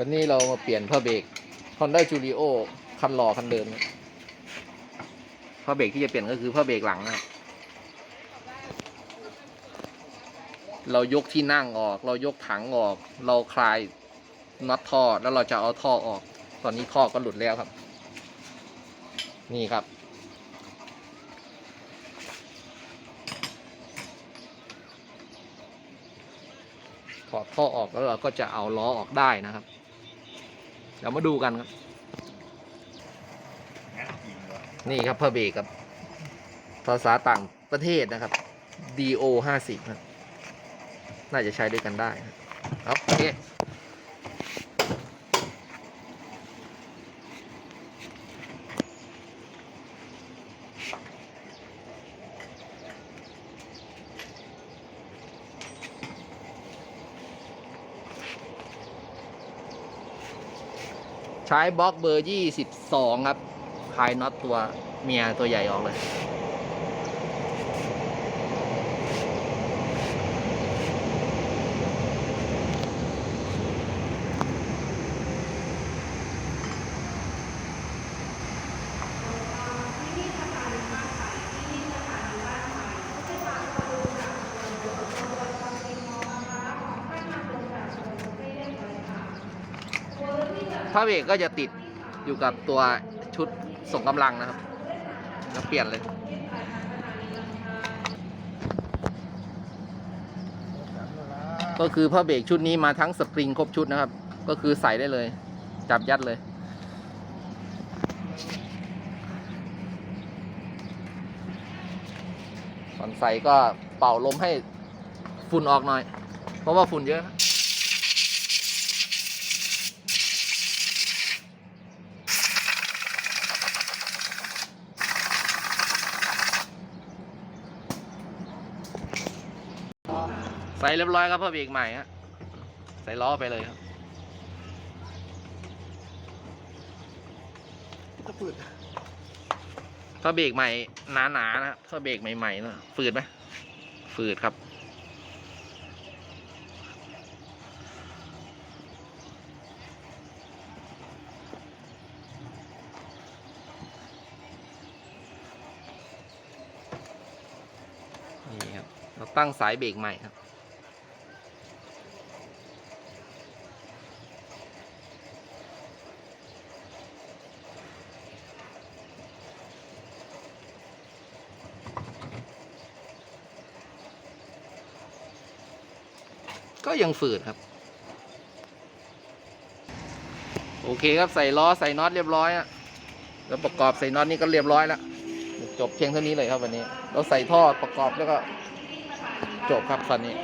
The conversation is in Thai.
วันนี้เรามาเปลี่ยนผ้าเบรก Honda Julio คันหล่อคันเดิมนะผ้าเบรกที่จะเปลี่ยนก็คือผ้าเบรกหลังนะเรายกที่นั่งออก เรายกถังออก เราคลายน็อตท่อแล้วเราจะเอาท่อออก ตอนนี้ท่อก็หลุดแล้วครับ นี่ครับ ถอดท่อออกแล้วเราก็จะเอาล้อออกได้นะครับ เดี๋ยวมาดูกันครับ นี่ครับเพอร์เบรกครับ ภาษาต่างประเทศนะครับ DO ห้าสิบครับน่าจะใช้ด้วยกันได้ครับโอเค ใช้บล็อกเบอร์ยี่สิบสองครับคลายน็อตตัวเมียตัวใหญ่ออกเลย ผ้าเบรกก็จะติดอยู่กับตัวชุดส่งกำลังนะครับแล้วเปลี่ยนเลย ก็คือผ้าเบรกชุดนี้มาทั้งสปริงครบชุดนะครับ ก็คือใส่ได้เลย จับยัดเลยก่อนใส่ก็เป่าลมให้ฝุ่นออกหน่อย เพราะว่าฝุ่นเยอะ ใส่เรียบร้อยครับผ้าเบรกใหม่ฮะใส่ล้อไปเลยครับก็ฝืดผ้าเบรกใหม่หนาๆนะผ้าเบรกใหม่ๆนะฝืดไหมฝืดครับ นี่ครับ เราตั้งสายเบรกใหม่ครับ ก็ยังฝืดครับ โอเคครับใส่ล้อใส่น็อตเรียบร้อยอะแล้วประกอบใส่น็อตนี่ก็เรียบร้อยแล้วจบเพียงเท่านี้เลยครับวันนี้ เราใส่ท่อประกอบแล้วก็จบครับคันนี้